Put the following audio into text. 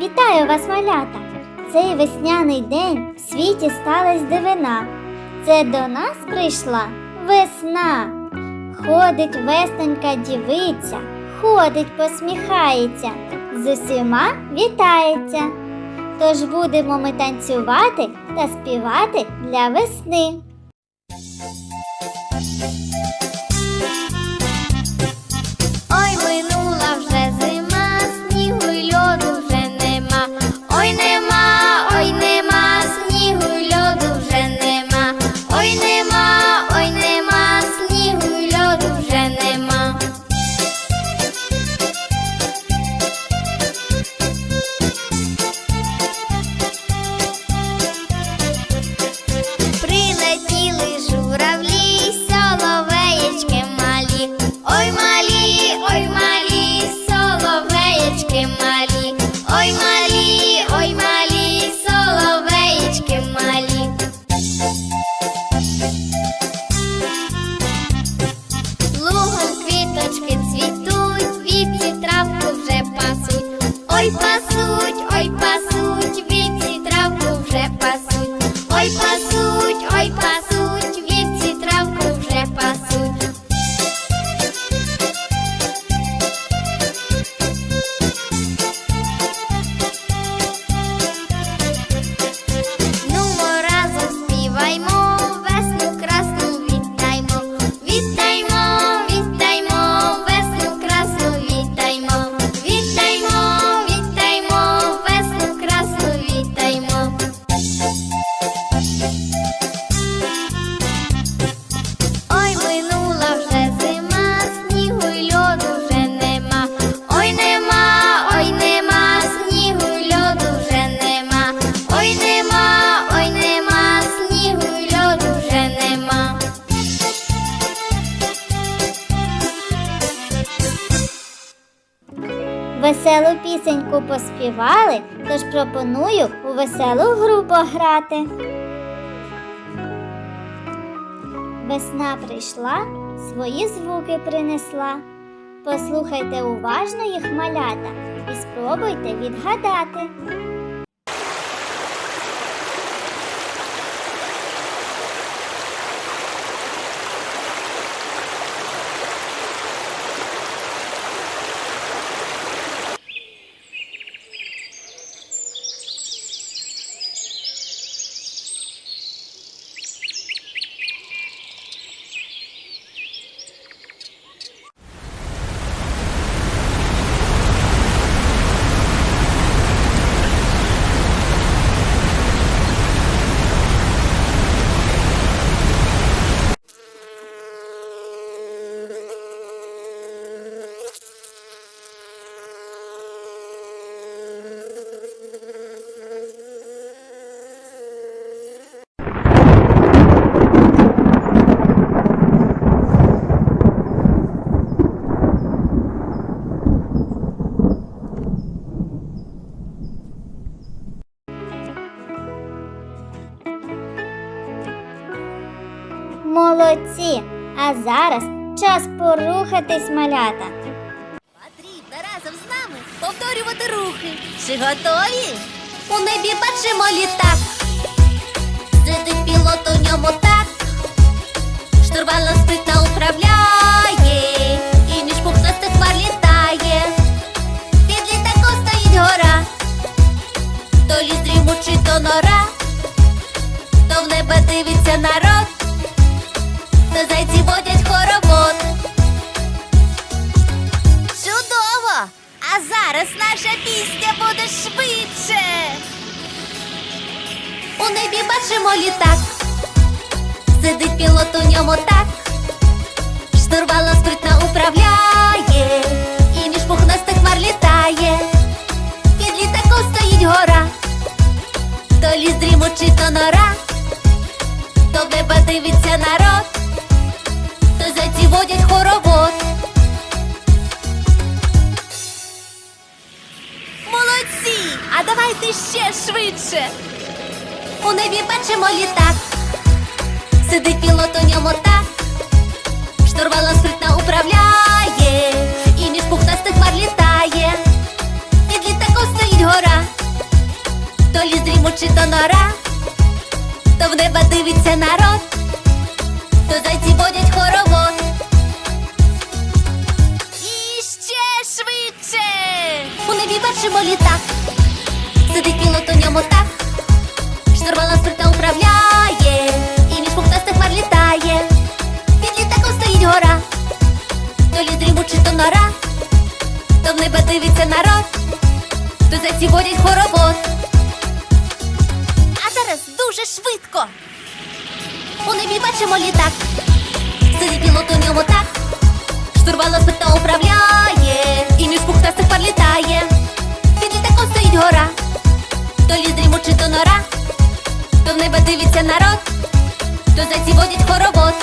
Вітаю вас, малята! Цей весняний день в світі сталась дивина. Це до нас прийшла весна. Ходить весненька дівиця, ходить, посміхається, з усіма вітається. Тож будемо ми танцювати та співати для весни. Веселу пісеньку поспівали, тож пропоную у веселу гру пограти. Весна прийшла, свої звуки принесла. Послухайте уважно їх малята і спробуйте відгадати. Молодці! А зараз час порухатись малята. Потрібно разом з нами повторювати рухи. Чи готові? У небі бачимо літак. Сидить пілот у ньому так. Штурвалом спритно управляє. То зайці водять хоровод. Чудово! А зараз наша пісня буде швидше. У небі бачимо літак. Сидить пілот у ньому так. Штурвалом спритно управляє. І між пухнастих хмар літає. Під літаком стоїть гора. То ліс дрімучий, нора. То в небо дивиться ще швидше. У небі бачимо літак. Сидить пілот у ньому так. Штурвала спритна управляє, і між пухнастих хмар літає. Під літаком стоїть гора. То ліс дрімучий, то нора, то в неба дивиться народ, то зайці водять хоровод. І ще швидше. У небі бачимо літак. Сидить пілот у ньому так. Штурвалом спритно управляє, і між пухнастих хмар літає. Під літаком стоїть гора, то ліс дрімучий, то нора, то в небо дивиться народ, то зайці водять хоровод. А зараз дуже швидко. У небі бачимо літак. Сидить пілот у ньому так. Штурвалом спритно управляє, і між пухнастих пар літає. Під літаком стоїть гора, то ліс дрімучий, то нора, то в небо дивиться народ, то ці водять хоровод.